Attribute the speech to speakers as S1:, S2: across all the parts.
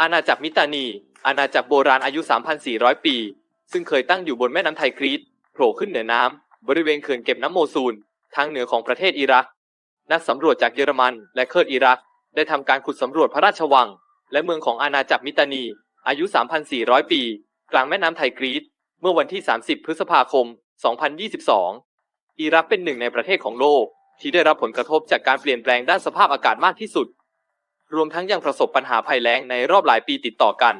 S1: อาณาจักรมิตานี อาณาจักรโบราณอายุ 3,400 ปี ซึ่งเคยตั้งอยู่บนแม่น้ำไทกรีตโผล่ขึ้นเหนือน้ำบริเวณเขื่อนเก็บน้ำโมซูล ทางเหนือของประเทศอิรัก นักสำรวจจากเยอรมันและเคิร์ดอิรัก ได้ทำการขุดสำรวจพระราชวัง และเมืองของอาณาจักรมิตานี อายุ 3,400 ปี กลางแม่น้ำไทกรีตเมื่อวันที่ 30 พฤษภาคม 2022 อิรักเป็นหนึ่งในประเทศของโลก ที่ได้รับผลกระทบจากการเปลี่ยนแปลงด้านสภาพอากาศมากที่สุด รวมทั้งยังประสบปัญหาภัยแล้งในรอบหลายปีติดต่อกัน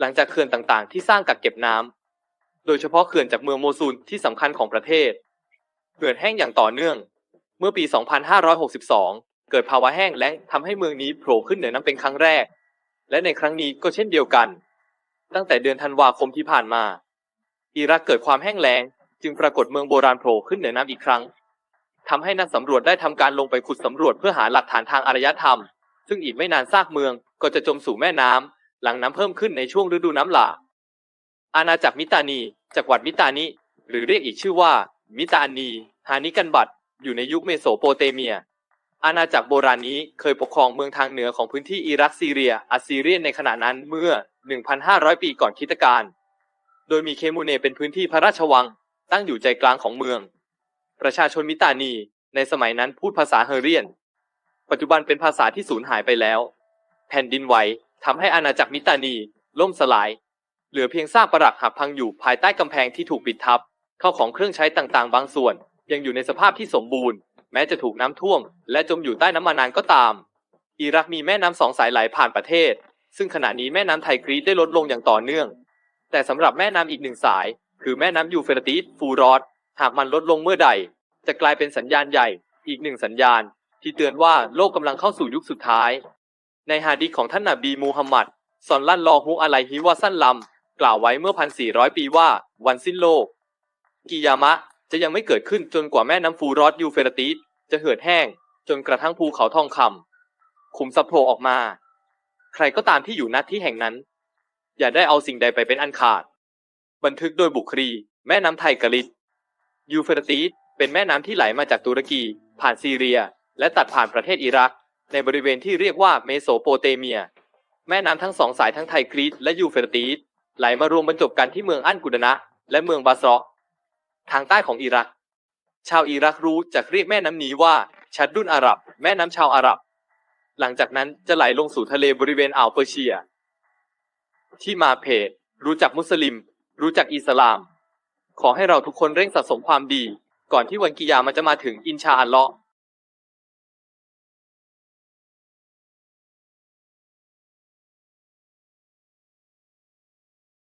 S1: หลังจากเขื่อนต่างๆ ที่สร้างกักเก็บน้ำโดยเฉพาะเขื่อนจากเมืองโมซูลที่สำคัญของประเทศเขื่อนแห้งอย่างต่อเนื่อง เมื่อปี 2562 เกิดภาวะแห้งแล้งทำให้เมืองนี้โผล่ขึ้นเหนือน้ำเป็นครั้งแรก และในครั้งนี้ก็เช่นเดียวกัน ตั้งแต่เดือนธันวาคมที่ผ่านมา อิรักเกิดความแห้งแล้ง จึงปรากฏเมืองโบราณโผล่ขึ้นเหนือน้ำอีกครั้งทำให้นักสำรวจได้ทำการลงไปขุดสำรวจเพื่อหาหลักฐานทางอารยธรรม ซึ่งอีกไม่นานซากเมืองก็จะจมสู่แม่น้ำหลังน้ำเพิ่มขึ้นในช่วงฤดูน้ำหลากอาณาจักรมิตานีจักรวรรดิมิตานิหรือเรียกอีกชื่อว่า มิตานีฮานิกันบัตอยู่ในยุคเมโสโปเตเมีย อาณาจักรโบราณนี้เคยปกครองเมืองทางเหนือของพื้นที่อิรักซีเรียอัสซีเรียนในขณะนั้นเมื่อ 1,500 ปีก่อนคริสตกาลโดยมีเคมูเนเป็นพื้นที่พระราชวัง ตั้งอยู่ใจกลางของเมือง ประชาชนมิตานีในสมัยนั้นพูดภาษาเฮเรียน ปัจจุบันเป็นภาษาที่สูญหายไปแล้ว แผ่นดินไหวทำให้อาณาจักรมิตานี ล่มสลาย เหลือเพียงซากปรักหักพังอยู่ภายใต้กำแพงที่ถูกปิดทับ เข้าของเครื่องใช้ต่างๆ บางส่วน ยังอยู่ในสภาพที่สมบูรณ์ แม้จะถูกน้ำท่วม และจมอยู่ใต้น้ำมานานก็ตาม อิรักมีแม่น้ำสองสายไหลผ่านประเทศ ซึ่งขณะนี้แม่น้ำไทกรีซได้ลดลงอย่างต่อเนื่อง แต่สำหรับแม่น้ำอีกหนึ่งสาย คือแม่น้ำยูเฟรติสฟูรอสหากมันลดลงเมื่อใด จะกลายเป็นสัญญาณใหญ่ อีกหนึ่งสัญญาณ ที่เตือนว่าโลกกำลังเข้าสู่ยุคสุดท้าย ในฮะดีของท่านนบีมูฮัมหมัดสอนลั่นรอฮุอะไลฮิวะสั้นลำกล่าวไว้เมื่อพันสี่ร้อยปีว่าวันสิ้นโลก กิยามะจะยังไม่เกิดขึ้นจนกว่าแม่น้ำฟูรอสยูเฟรติสจะเหือดแห้ง จนกระทั่งภูเขาทองคำขุมทรัพย์โผล่ออกมา ใครก็ตามที่อยู่ณที่แห่งนั้น อย่าได้เอาสิ่งใดไปเป็นอันขาด บันทึกโดยบุครี แม่น้ำไทกริสยูเฟรติสเป็นแม่น้ำที่ไหลมาจากตุรกี ผ่านซีเรีย และตัดผ่านประเทศอิรัก ในบริเวณที่เรียกว่าเมโสโปเตเมีย แม่น้ำทั้งสองสายทั้งไทกรีซและยูเฟรติสไหลมารวมบรรจบกันที่เมืองอันกุดนะ และเมืองบาสระทางใต้ของอิรัก ชาวอิรักรู้จักเรียกแม่น้ำนี้ว่าชัดดุนอาหรับ แม่น้ำชาวอาหรับ หลังจากนั้นจะไหลลงสู่ทะเลบริเวณอ่าวเปอร์เซีย ที่มาเพจรู้จักมุสลิม รู้จักอิสลาม ขอให้เราทุกคนเร่งสะสมความดี ก่อนที่วันกิยามันจะมาถึงอินชาอัลเลาะ์